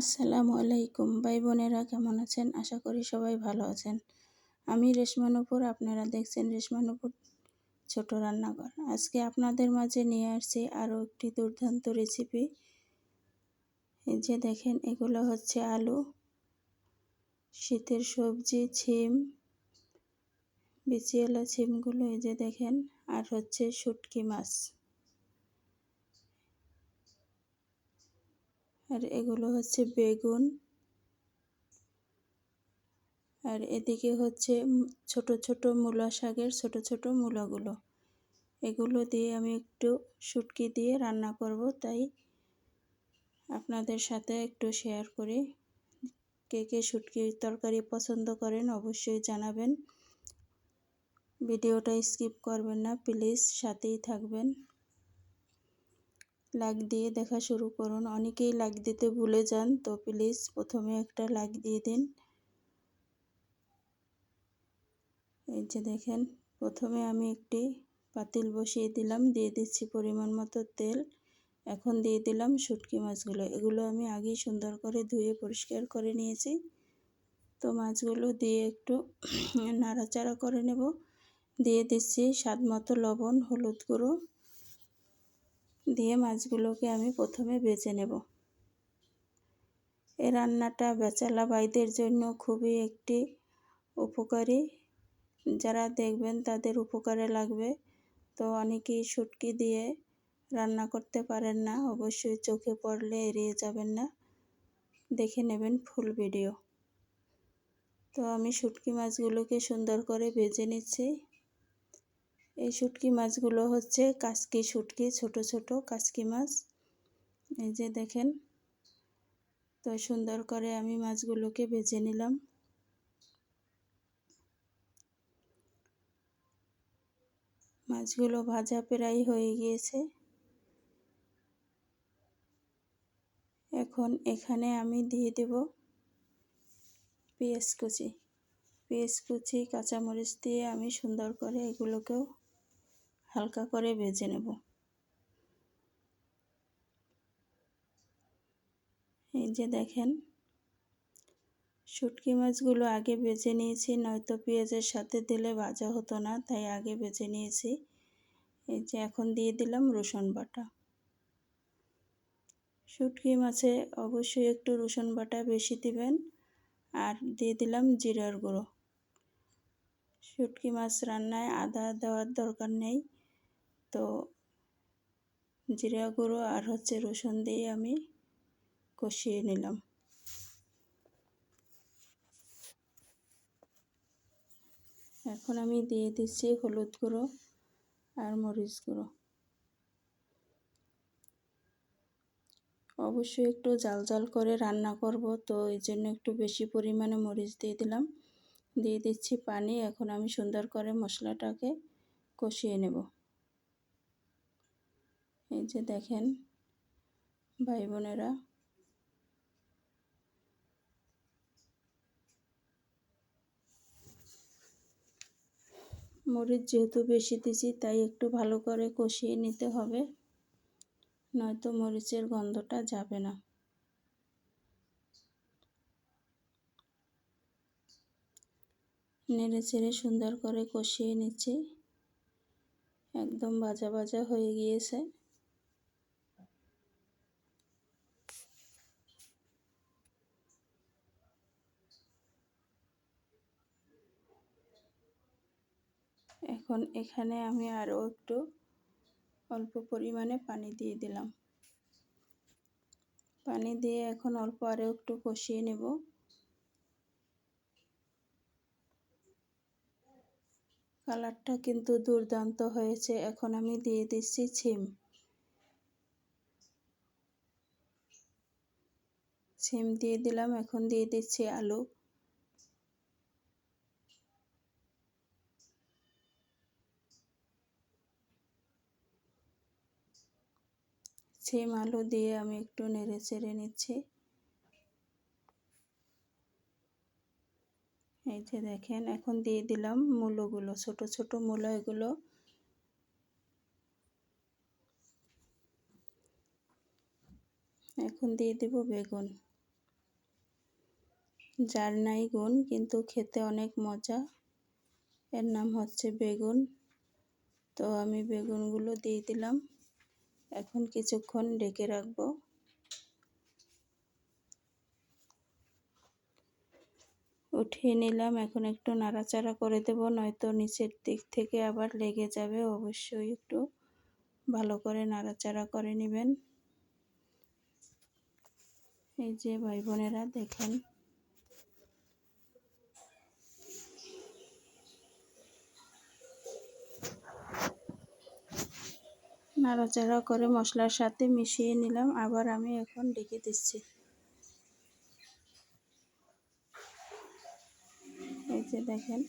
আসসালামু আলাইকুম। ভাই বোনেরা কেমন আছেন? আশা করি সবাই ভালো আছেন। আমি রেশমানুপুর আপনারা দেখছেন রেশমানুপুর ছোট রান্নাঘর। আজকে আপনাদের মাঝে নিয়ে আসছি আরও একটি দুর্দান্ত রেসিপি এই যে দেখেন, এগুলো হচ্ছে আলু, শীতের সবজি, ছিম বিচিয়ালা ছিমগুলো, এই যে দেখেন, আর হচ্ছে শুটকি মাছ। আর এগুলো হচ্ছে বেগুন। আর এদিকে হচ্ছে ছোট ছোট মূলা শাকের ছোট ছোট মূলাগুলো। এগুলো দিয়ে আমি একটু শুটকি দিয়ে রান্না করব, তাই আপনাদের সাথে একটু শেয়ার করি। কে কে শুটকি তরকারি পছন্দ করেন অবশ্যই জানাবেন। ভিডিওটা স্কিপ করবেন না প্লিজ সাথেই থাকবেন। লাইক দিয়ে দেখা শুরু করুন। অনেকেই লাইক দিতে ভুলে যান, তো প্লিজ প্রথমে একটা লাইক দিয়ে দিন। এই যে দেখেন, প্রথমে আমি একটি পাতিল বসিয়ে দিলাম, দিয়ে দিচ্ছি পরিমাণ মতো তেল। এখন দিয়ে দিলাম শুটকি মাছগুলো। এগুলো আমি আগেই সুন্দর করে ধুয়ে পরিষ্কার করে নিয়েছি। তো মাছগুলো দিয়ে একটু নাড়াচাড়া করে নেব। দিয়ে দিচ্ছি স্বাদ মতো লবণ, হলুদ গুঁড়ো। দিয়ে মাছগুলোকে আমি প্রথমে বেছে নেব। এ রান্নাটা বেচালা বাইদের জন্য খুবই একটি উপকারী। যারা দেখবেন তাদের উপকারে লাগবে। তো অনেকেই শুটকি দিয়ে রান্না করতে পারেন না, অবশ্যই চোখে পড়লে এড়িয়ে যাবেন না। দেখে নেবেন ফুল ভিডিও। তো আমি শুটকি মাছগুলোকে সুন্দর করে ভেজে নিচ্ছি। এই শুটকি মাছগুলো হচ্ছে কাসকি শুটকি, ছোট ছোট কাসকি মাছ। এই যে দেখেন, তো সুন্দর করে আমি মাছগুলোকে ভেজে নিলাম। মাছগুলো ভাজা প্রায় হয়ে গিয়েছে। এখন এখানে আমি দিয়ে দেব পেঁয়াজ কুচি। পেঁয়াজ কুচি, কাঁচামরিচ দিয়ে আমি সুন্দর করে এগুলোকেও হালকা করে ভেজে নেব। এই যে দেখেন, শুটকি মাছগুলো আগে বেছে নিয়েছি, নয়তো পেঁয়াজের সাথে দিলে ভাজা হতো না, তাই আগে বেছে নিয়েছি। এই যে এখন দিয়ে দিলাম রসুন বাটা। শুটকি মাছে অবশ্যই একটু রসুন বাটা বেশি দিবেন, আর দিয়ে দিলাম জিরার গুঁড়ো। শুটকি মাছ রান্নায় আদা দেওয়ার দরকার নেই। তো জিরা গুঁড়ো আর হচ্ছে রসুন দিয়ে আমি কষিয়ে নিলাম। এখন আমি দিয়ে দিচ্ছি হলুদ গুঁড়ো আর মরিচ গুঁড়ো। অবশ্যই একটু জাল জাল করে রান্না করব, তো এই জন্য একটু বেশি পরিমাণে মরিচ দিয়ে দিলাম। দিয়ে দিচ্ছি পানি, এখন আমি সুন্দর করে মশলাটাকে কষিয়ে নেব। এই যে দেখেন ভাই বোনেরা। মরিচ যেহেতু বেশি দিছি তাই একটু ভালো করে কষিয়ে নিতে হবে। নয়তো মরিচের গন্ধটা যাবে না। নেড়ে চেড়ে সুন্দর করে কষিয়ে নিচ্ছি। একদম ভাজা ভাজা হয়ে গিয়েছে। এখন এখানে আমি আরও একটু অল্প পরিমাণে পানি দিয়ে দিলাম। পানি দিয়ে এখন অল্প আরও একটু কষিয়ে নেব। কালারটা কিন্তু দুর্দান্ত হয়েছে। এখন আমি দিয়ে দিচ্ছি ছিম। ছিম দিয়ে দিলাম, এখন দিয়ে দিচ্ছি আলু। সিম আলু দিয়ে আমি একটু নেড়ে চেড়ে নিচ্ছি। এই যে দেখেন, এখন দিয়ে দিলাম মূলোগুলো, ছোট ছোট মূলো এগুলো। এখন দিয়ে দেব বেগুন। যার নাই গুণ, কিন্তু খেতে অনেক মজা। এর নাম হচ্ছে বেগুন। তো আমি বেগুনগুলো দিয়ে দিলাম। এখন কিছুক্ষণ ডেকে রাখব। উঠিয়ে নিলাম, এখন একটু নাড়াচাড়া করে দেব, নয়তো নিচের দিক থেকে আবার লেগে যাবে। অবশ্যই একটু ভালো করে নাড়াচাড়া করে নেবেন। এই যে ভাই বোনেরা, দেখেন। নাড়াচাড়া করে মশলার সাথে মিশিয়ে নিলাম। আবার আমি এখন ডেকে দিচ্ছি। এই যে দেখেন।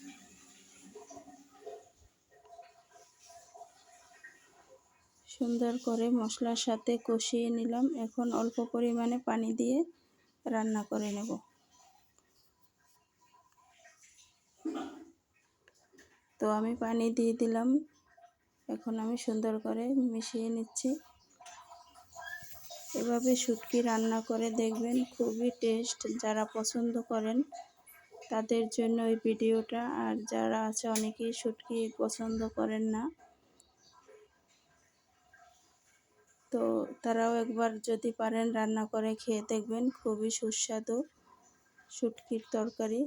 সুন্দর করে মশলার সাথে কষিয়ে নিলাম। এখন অল্প পরিমাণে পানি দিয়ে রান্না করে নেব। তো আমি পানি দিয়ে দিলাম। এখন আমি সুন্দর করে মিশিয়ে নিচ্ছি। এভাবে শুটকি রান্না করে দেখবেন খুবই টেস্ট যারা পছন্দ করেন তাদের জন্য ওই ভিডিওটা। আর যারা আছে অনেকেই শুটকি পছন্দ করেন না। তো তারাও একবার যদি পারেন রান্না করে খেয়ে দেখবেন খুবই সুস্বাদু শুটকির তরকারি।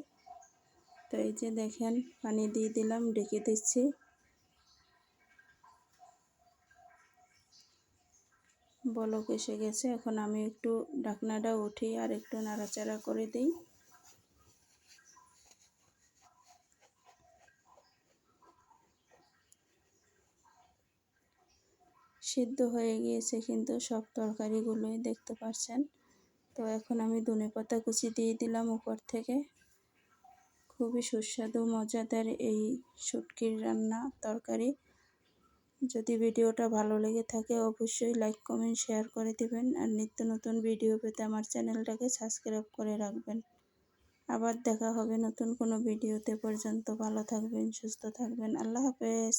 তো এই যে দেখেন, পানি দিয়ে দিলাম ডেকে দিচ্ছি। বলক এসে গেছে। এখন আমি একটু ঢাকনাটা উঠি আর একটু নাড়াচাড়া করে দিই। সিদ্ধ হয়ে গিয়েছে কিন্তু সব তরকারিগুলোই, দেখতে পাচ্ছেন? তো এখন আমি ধনে পাতা কুচি দিয়ে দিলাম উপর থেকে। খুবই সুস্বাদু, মজাদার এই শুটকির রান্না, তরকারি। যদি ভিডিওটা ভালো লেগে থাকে অবশ্যই লাইক, কমেন্ট, শেয়ার করে দিবেন। আর নিত্য নতুন ভিডিও পেতে আমার চ্যানেলটাকে সাবস্ক্রাইব করে রাখবেন। আবার দেখা হবে নতুন কোনো ভিডিওতে। পর্যন্ত ভালো থাকবেন, সুস্থ থাকবেন। আল্লাহ হাফেজ।